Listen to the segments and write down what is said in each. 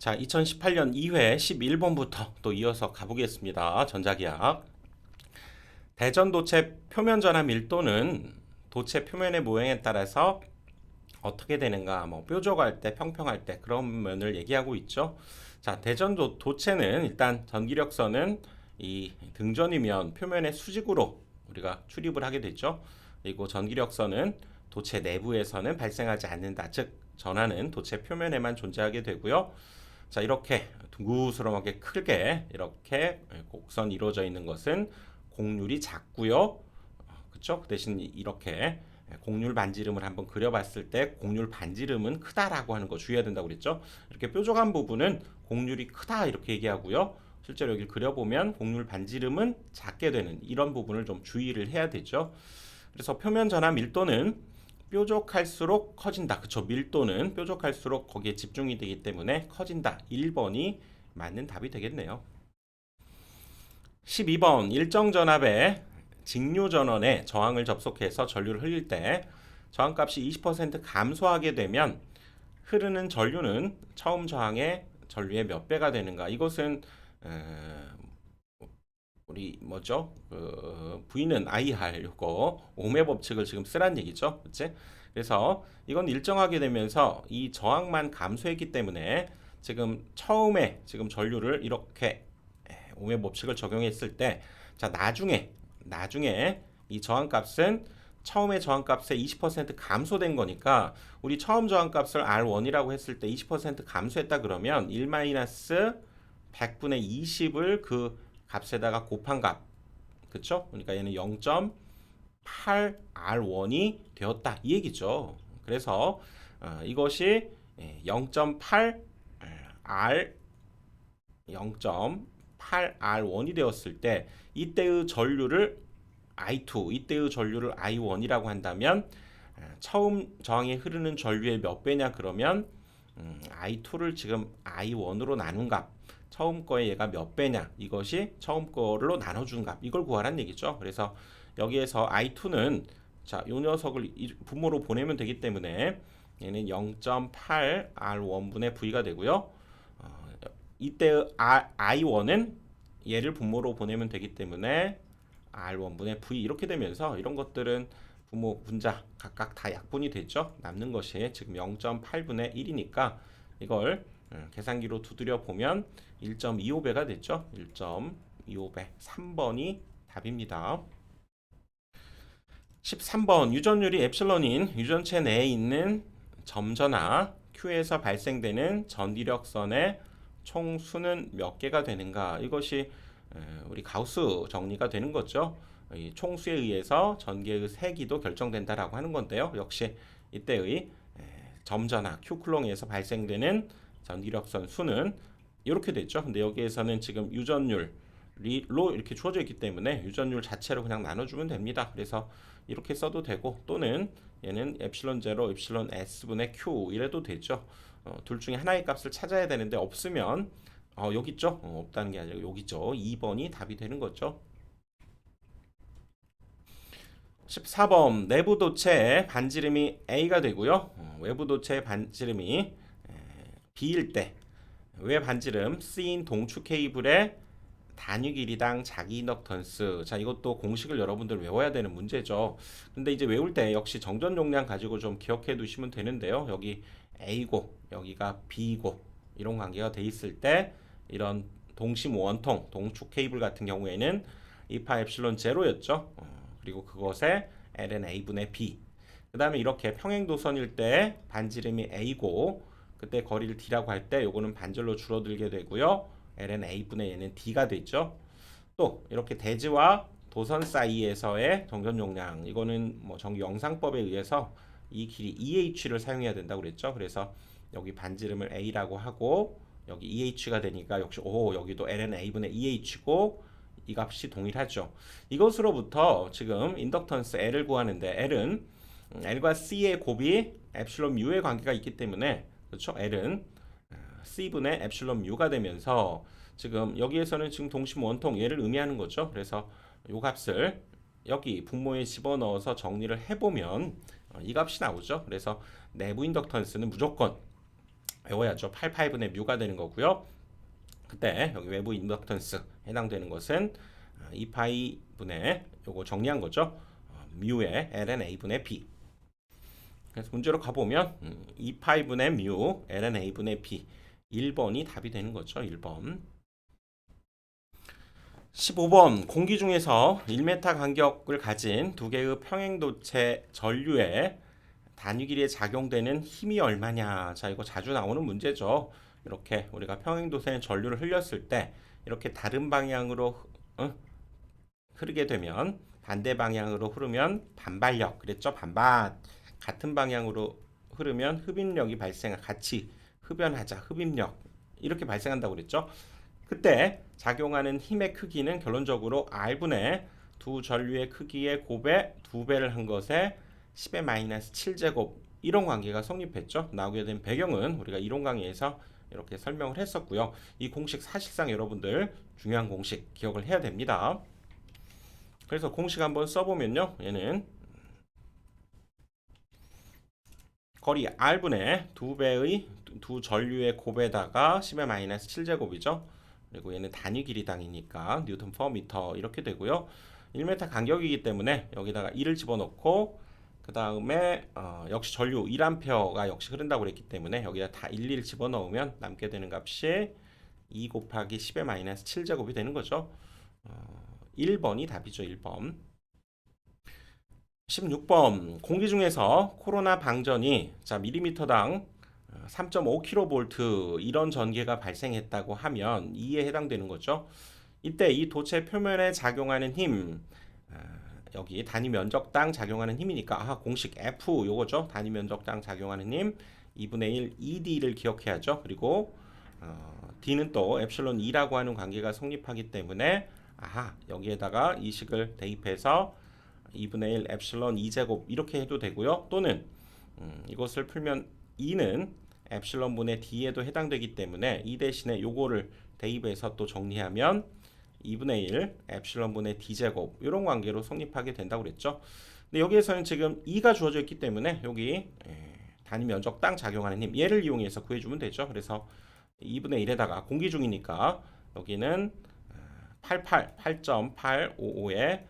자, 2018년 2회 11번부터 또 이어서 가보겠습니다. 전자기학. 대전 도체 표면 전압 밀도는 도체 표면의 모양에 따라서 어떻게 되는가, 뭐 뾰족할 때, 평평할 때 그런 면을 얘기하고 있죠. 자, 대전 도, 도체는 일단 전기력선은 이 등전이면 표면의 수직으로 우리가 출입을 하게 되죠. 그리고 전기력선은 도체 내부에서는 발생하지 않는다. 즉, 전하는 도체 표면에만 존재하게 되고요. 자, 이렇게 둥그스름하게 크게 이렇게 곡선이 이루어져 있는 것은 곡률이 작고요. 그렇죠? 그 대신 이렇게 곡률 반지름을 한번 그려봤을 때 곡률 반지름은 크다라고 하는 거 주의해야 된다고 그랬죠. 이렇게 뾰족한 부분은 곡률이 크다 이렇게 얘기하고요. 실제로 여기 그려보면 곡률 반지름은 작게 되는 이런 부분을 좀 주의를 해야 되죠. 그래서 표면 전압 밀도는 뾰족할수록 커진다. 그쵸? 밀도는 뾰족할수록 거기에 집중이 되기 때문에 커진다. 1번이 맞는 답이 되겠네요. 12번 일정 전압의 직류 전원에 저항을 접속해서 전류를 흘릴 때 저항값이 20% 감소하게 되면 흐르는 전류는 처음 저항의 전류의 몇 배가 되는가? 이것은 어, 우리 뭐죠? 그 V는 IR 요거 오메 법칙을 지금 쓰란 얘기죠. 그치? 그래서 이건 일정하게 되면서 이 저항만 감소했기 때문에 지금 처음에 지금 전류를 이렇게 오메 법칙을 적용했을 때 자, 나중에 나중에 이 저항값은 처음에 저항값의 20% 감소된 거니까 우리 처음 저항값을 R1이라고 했을 때 20% 감소했다 그러면 1-100분의 20을 그 값에다가 곱한 값. 그쵸? 그러니까 얘는 0.8R1이 되었다. 이 얘기죠. 그래서 어, 이것이 0.8 R 0.8R1이 되었을 때 이때의 전류를 I2, 이때의 전류를 I1이라고 한다면 처음 저항에 흐르는 전류의 몇 배냐 그러면 음, I2를 지금 I1으로 나눈 값 처음 거에 얘가 몇 배냐 이것이 처음 거로 나눠준 값 이걸 구하란 얘기죠. 그래서 여기에서 I2는 자, 요 녀석을 분모로 보내면 되기 때문에 얘는 0.8 R1분의 V가 되고요. 어, 이때 R, I1은 얘를 분모로 보내면 되기 때문에 R1분의 V 이렇게 되면서 이런 것들은 분모 분자 각각 다 약분이 됐죠. 남는 것이 지금 0.8분의 1이니까 이걸 음, 계산기로 두드려 보면 1.25배가 됐죠. 1.25배. 3번이 답입니다. 13번 유전율이 엡실론인 유전체 내에 있는 점전화 Q에서 발생되는 전기력선의 총 수는 몇 개가 되는가? 이것이 우리 가우스 정리가 되는 거죠. 총수에 의해서 전개의 세기도 결정된다라고 하는 건데요. 역시 이때의 점전화 Q클롱에서 발생되는 전기력선 수는 이렇게 됐죠. 근데 여기에서는 지금 유전율 로 이렇게 주어져 있기 때문에 유전율 자체로 그냥 나눠주면 됩니다. 그래서 이렇게 써도 되고 또는 얘는 엡실론 제로, 엡실론 s분의 q 이래도 되죠. 어, 둘 중에 하나의 값을 찾아야 되는데 없으면 어, 여기 있죠. 어, 없다는 게 아니라 여기 있죠. 2번이 답이 되는 거죠. 14번 내부 도체 반지름이 A가 되고요. 어, 외부 도체 반지름이 B일 때외 반지름 C인 동축 케이블의 단위 길이당 자기 인덕턴스. 자, 이것도 공식을 여러분들 외워야 되는 문제죠. 근데 이제 외울 때 역시 정전 용량 가지고 좀 기억해 두시면 되는데요. 여기 A고 여기가 B고 이런 관계가 돼 있을 때 이런 동심 원통 동축 케이블 같은 경우에는 2파 엡실론 제로였죠. 어, 그리고 그것에 ln a분의 b. 그 다음에 이렇게 평행 도선일 때 반지름이 a고 그때 거리를 d라고 할 때 요거는 반절로 줄어들게 되고요. ln a분의 얘는 d가 되죠. 또 이렇게 대지와 도선 사이에서의 정전 용량 이거는 뭐 전기 영상법에 의해서 이 길이 EH를 사용해야 된다고 그랬죠. 그래서 여기 반지름을 A라고 하고 여기 EH가 되니까 역시 오 여기도 ln A분의 EH고 이 값이 동일하죠. 이것으로부터 지금 인덕턴스 L을 구하는데 L은 L과 C의 곱이 엡실론 뮤의 관계가 있기 때문에 그렇죠? L은 어, C분의 엡실론 뮤가 되면서 지금 여기에서는 지금 동심 원통 얘를 의미하는 거죠. 그래서 요 값을 여기 분모에 집어넣어서 정리를 해보면 어, 이 값이 나오죠. 그래서 내부 인덕턴스는 무조건 외워야죠. 88분의 뮤가 되는 거고요. 그때 여기 외부 인덕턴스 해당되는 것은 2파이 분의 요거 정리한 거죠. 어, 뮤의 ln a 분의 b. 그래서 문제로 가보면 2파이 분의 뮤 ln a 분의 b 1번이 답이 되는 거죠. 1번. 15번 공기 중에서 1m 간격을 가진 두 개의 평행도체 전류에 단위 길이에 작용되는 힘이 얼마냐. 자, 이거 자주 나오는 문제죠. 이렇게 우리가 평행도체 전류를 흘렸을 때 이렇게 다른 방향으로 어? 흐르게 되면 반대 방향으로 흐르면 반발력 그랬죠? 반반 같은 방향으로 흐르면 흡입력이 발생 같이 흡연하자 흡입력 이렇게 발생한다고 그랬죠? 그때 작용하는 힘의 크기는 결론적으로 R분의 두 전류의 크기의 곱의 두 배를 한 것에 10의 마이너스 7제곱 이런 관계가 성립했죠. 나오게 된 배경은 우리가 이론 강의에서 이렇게 설명을 했었고요. 이 공식 사실상 여러분들 중요한 공식 기억을 해야 됩니다. 그래서 공식 한번 써보면요. 얘는 거리 R분의 두 배의 두 전류의 곱에다가 10의 마이너스 7제곱이죠. 그리고 얘는 단위 길이당이니까 뉴턴 퍼 미터 이렇게 되고요. 1m 간격이기 때문에 여기다가 2를 집어넣고 그 다음에 어, 역시 전류 1A가 역시 흐른다고 그랬기 때문에 여기다 다 1, 1 집어넣으면 남게 되는 값이 2 곱하기 10의 마이너스 7제곱이 되는 거죠. 어, 1번이 답이죠. 1번. 16번 공기 중에서 코로나 방전이 자 밀리미터당 3.5kV 이런 전개가 발생했다고 하면 이에 해당되는 거죠. 이때 이 도체 표면에 작용하는 힘 아, 여기 단위 면적당 작용하는 힘이니까 아, 공식 F 요거죠. 단위 면적당 작용하는 힘 2분의 1 ED를 기억해야죠. 그리고 어, D는 또 엡실론 2라고 하는 관계가 성립하기 때문에 아하 여기에다가 이 식을 대입해서 2분의 1 엡실론 2제곱 이렇게 해도 되고요. 또는 음, 이것을 풀면 2는 엡실론 분의 d에도 해당되기 때문에 이 대신에 요거를 대입해서 또 정리하면 2분의 1 엡실론 분의 d제곱 이런 관계로 성립하게 된다고 그랬죠. 근데 여기에서는 지금 2가 주어져 있기 때문에 여기 예, 단위 면적 땅 작용하는 힘 얘를 이용해서 구해주면 되죠. 그래서 2분의 1에다가 공기 중이니까 여기는 88, 8.855에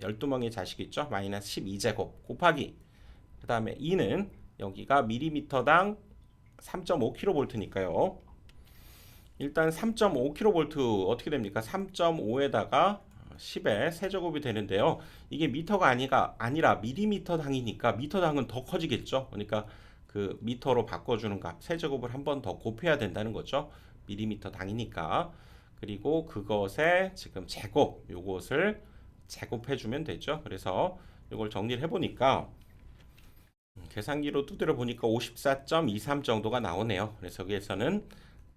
12멍의 자식 있죠. 마이너스 12제곱 곱하기 그 다음에 2는 여기가 밀리미터당 3.5kV니까요. 일단 3.5kV 어떻게 됩니까? 3.5에다가 10의 세제곱이 되는데요. 이게 미터가 아니가 아니라 밀리미터 당이니까 미터 당은 더 커지겠죠. 그러니까 그 미터로 바꿔주는 값 세제곱을 한 번 더 곱해야 된다는 거죠. 밀리미터 당이니까 그리고 그것의 지금 제곱 요것을 제곱해 주면 되죠. 그래서 이걸 정리를 해보니까 음, 계산기로 두드려 보니까 54.23 정도가 나오네요. 그래서 여기에서는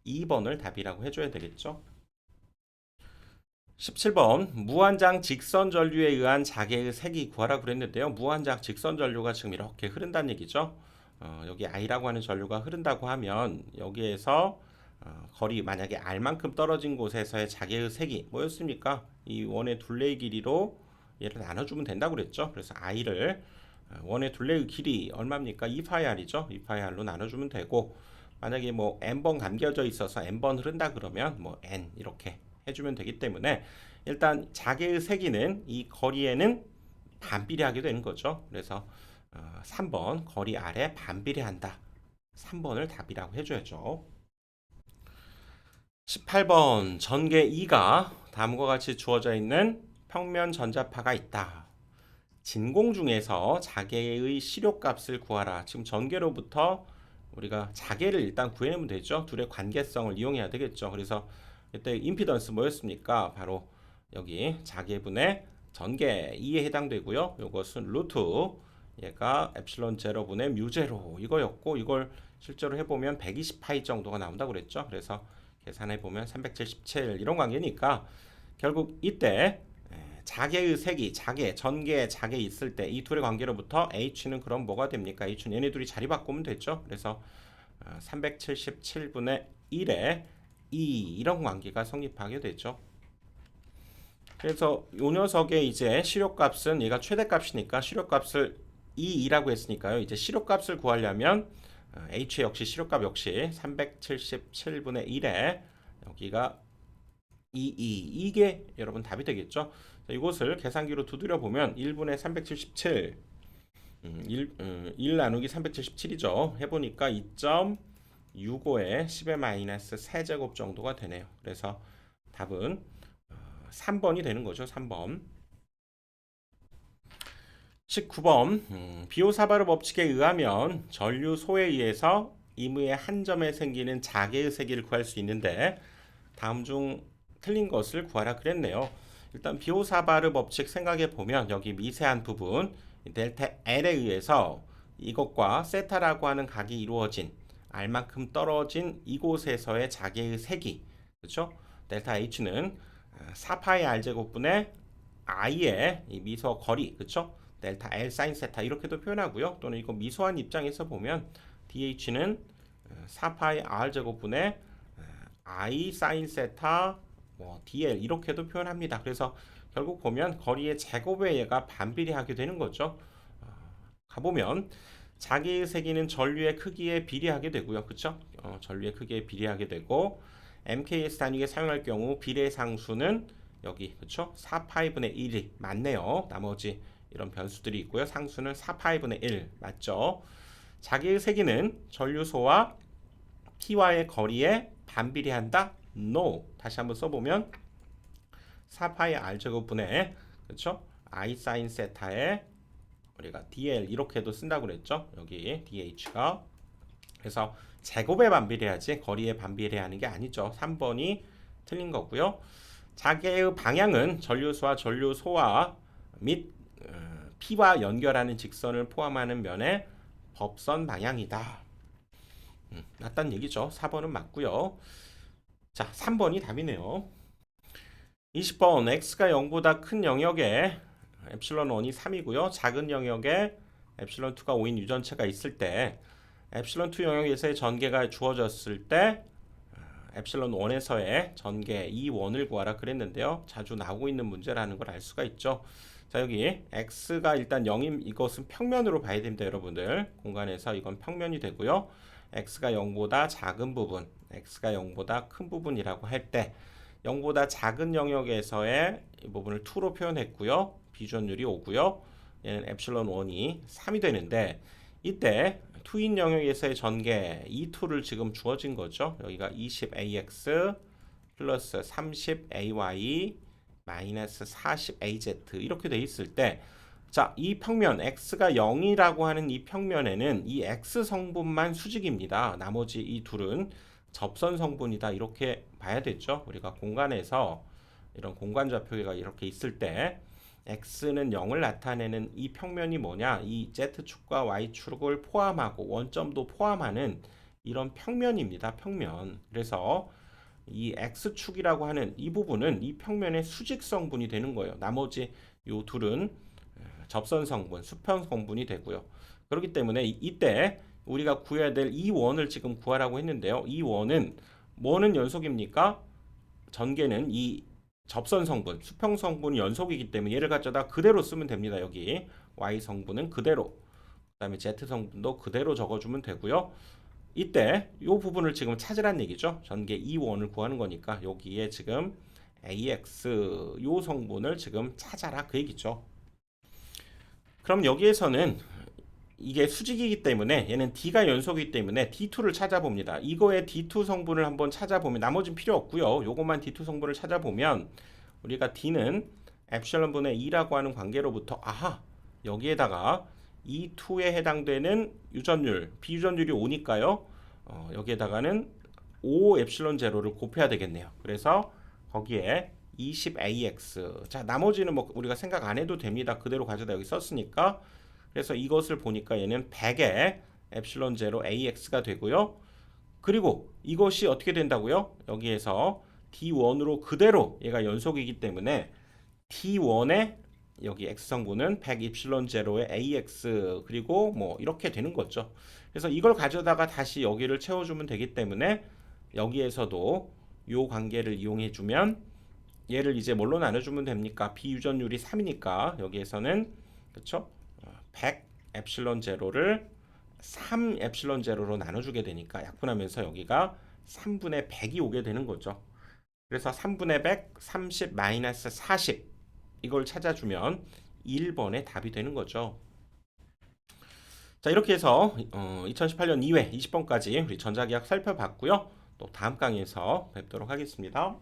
2번을 답이라고 해줘야 되겠죠. 17번 무한장 직선 전류에 의한 자개의 색이 구하라 그랬는데요. 무한장 직선 전류가 지금 이렇게 흐른다는 얘기죠. 어, 여기 I라고 하는 전류가 흐른다고 하면 여기에서 어, 거리 만약에 R만큼 떨어진 곳에서의 자개의 색이 뭐였습니까? 이 원의 둘레의 길이로 얘를 나눠주면 된다고 그랬죠. 그래서 I를 어, 원의 둘레의 길이 얼마입니까? 2파이R이죠. 2파이R로 나눠주면 되고 만약에 뭐 n번 감겨져 있어서 n번 흐른다 그러면 뭐 n 이렇게 해주면 되기 때문에 일단 자개의 세기는 이 거리에는 반비례하게 되는 거죠. 그래서 어, 3번 거리 아래 반비례한다. 3번을 답이라고 해줘야죠. 18번 전개 2가 다음과 같이 주어져 있는 평면 전자파가 있다. 진공 중에서 자개의 시료값을 구하라. 지금 전개로부터 우리가 자개를 일단 구해내면 되죠. 둘의 관계성을 이용해야 되겠죠. 그래서 이때 임피던스 뭐였습니까? 바로 여기 자개분의 전개 2에 해당되고요. 이것은 루트 얘가 엡실론 제로분의 뮤 제로 이거였고 이걸 실제로 해보면 120파이 정도가 나온다고 그랬죠. 그래서 계산해 보면 377 이런 관계니까 결국 이때 자개의 색이 자개 전개 자개 있을 때 이 둘의 관계로부터 h는 그럼 뭐가 됩니까? h는 얘네 둘이 자리 바꾸면 됐죠. 그래서 377분의 1에 2 이런 관계가 성립하게 되죠. 그래서 요 녀석의 이제 시료값은 얘가 최대값이니까 시료값을 2, 2라고 했으니까요. 이제 시료값을 구하려면 어, H 역시 시료값 역시 377분의 1에 여기가 22 이게 여러분 답이 되겠죠. 자, 이것을 계산기로 두드려 보면 1분의 377 음, 1, 음, 1 나누기 377이죠. 해보니까 2.65에 10의 마이너스 세제곱 정도가 되네요. 그래서 답은 어, 3번이 되는 거죠. 3번. 19번 음, 비오사바르 법칙에 의하면 전류소에 의해서 임의의 한 점에 생기는 자개의 세기를 구할 수 있는데 다음 중 틀린 것을 구하라 그랬네요. 일단 비오사바르 법칙 생각해 보면 여기 미세한 부분 델타 L에 의해서 이것과 세타라고 하는 각이 이루어진 R만큼 떨어진 이곳에서의 자개의 세기 그렇죠? 델타 H는 4파이 R 제곱분의 I의 이 미소 거리 그렇죠? 델타 L 사인 세타 이렇게도 표현하고요. 또는 이거 미소한 입장에서 보면 DH는 4파이 R 제곱분의 I 사인 세타 뭐 DL 이렇게도 표현합니다. 그래서 결국 보면 거리의 제곱에 얘가 반비례하게 되는 거죠. 어, 가보면 자기의 세기는 전류의 크기에 비례하게 되고요. 그렇죠? 어, 전류의 크기에 비례하게 되고 MKS 단위에 사용할 경우 비례 상수는 여기 그렇죠? 4파이분의 1이 맞네요. 나머지 이런 변수들이 있고요. 상수는 4파이분의 1 맞죠? 자기의 세기는 전류소와 T와의 거리에 반비례한다? No. 다시 한번 써보면 4파이 R 제곱분의 그렇죠? I 사인 세타에 우리가 DL 이렇게도 쓴다고 그랬죠? 여기 DH가 그래서 제곱에 반비례하지 거리에 반비례하는 게 아니죠. 3번이 틀린 거고요. 자개의 방향은 전류소와 전류소와 및 어, P와 연결하는 직선을 포함하는 면의 법선 방향이다. 음, 맞다는 얘기죠. 4번은 맞고요. 자, 3번이 답이네요. 20번 x가 0보다 큰 영역에 엡실론 1이 3이고요. 작은 영역에 엡실론 2가 5인 유전체가 있을 때 엡실론 2 영역에서의 전개가 주어졌을 때 어, 엡실론 1에서의 전개 이 원을 구하라 그랬는데요. 자주 나오고 있는 문제라는 걸 알 수가 있죠. 자 여기 x가 일단 0임 이것은 평면으로 봐야 됩니다 여러분들. 공간에서 이건 평면이 되고요. X가 0보다 작은 부분 x가 0보다 큰 부분이라고 할 때 0보다 작은 영역에서의 이 부분을 2로 표현했고요. 비전율이 5고요. 얘는 엡실론 1이 3이 되는데 이때 투인 영역에서의 전개 이 2를 지금 주어진 거죠. 여기가 20ax 플러스 30ay 마이너스 40az 이렇게 돼 있을 때 자, 이 평면 x가 0이라고 하는 이 평면에는 이 x 성분만 수직입니다. 나머지 이 둘은 접선 성분이다. 이렇게 봐야 되죠. 우리가 공간에서 이런 공간 좌표가 이렇게 있을 때 x는 0을 나타내는 이 평면이 뭐냐? 이 z축과 y축을 포함하고 원점도 포함하는 이런 평면입니다. 평면. 그래서 이 x축이라고 하는 이 부분은 이 평면의 수직 성분이 되는 거예요. 나머지 요 둘은 접선 성분, 수평 성분이 되고요. 그렇기 때문에 이때 우리가 구해야 될 이 원을 지금 구하라고 했는데요. 이 원은 뭐는 연속입니까? 전개는 이 접선 성분, 수평 성분이 연속이기 때문에 얘를 가져다 그대로 쓰면 됩니다. 여기 y 성분은 그대로 그다음에 z 성분도 그대로 적어주면 되고요. 이때 이 부분을 지금 찾으란 얘기죠. 전개 E1을 구하는 거니까 여기에 지금 AX 요 성분을 지금 찾아라 그 얘기죠. 그럼 여기에서는 이게 수직이기 때문에 얘는 D가 연속이기 때문에 D2를 찾아봅니다. 이거의 D2 성분을 한번 찾아보면 나머지는 필요 없고요. 요것만 D2 성분을 찾아보면 우리가 D는 엡실론 분의 2라고 하는 관계로부터 아하 여기에다가 E2에 해당되는 유전율, 비유전율이 5니까요. 어, 여기에다가는 5 엡실론 제로를 곱해야 되겠네요. 그래서 거기에 20ax. 자, 나머지는 뭐 우리가 생각 안 해도 됩니다. 그대로 가져다 여기 썼으니까. 그래서 이것을 보니까 얘는 100에 엡실론 제로 ax가 되고요. 그리고 이것이 어떻게 된다고요? 여기에서 d1으로 그대로 얘가 연속이기 때문에 t1에 여기 x 성분은 100 입실론 제로의 ax 그리고 뭐 이렇게 되는 거죠. 그래서 이걸 가져다가 다시 여기를 채워주면 되기 때문에 여기에서도 요 관계를 이용해 주면 얘를 이제 뭘로 나눠주면 됩니까? 비유전율이 3이니까 여기에서는 그쵸? 100 엡실론 제로를 3 엡실론 제로로 나눠주게 되니까 약분하면서 여기가 3분의 100이 오게 되는 거죠. 그래서 3분의 100, 30 마이너스 40 이걸 찾아주면 1번의 답이 되는 거죠. 자 이렇게 해서 어, 2018년 2회 20번까지 우리 전자기학 살펴봤고요. 또 다음 강의에서 뵙도록 하겠습니다.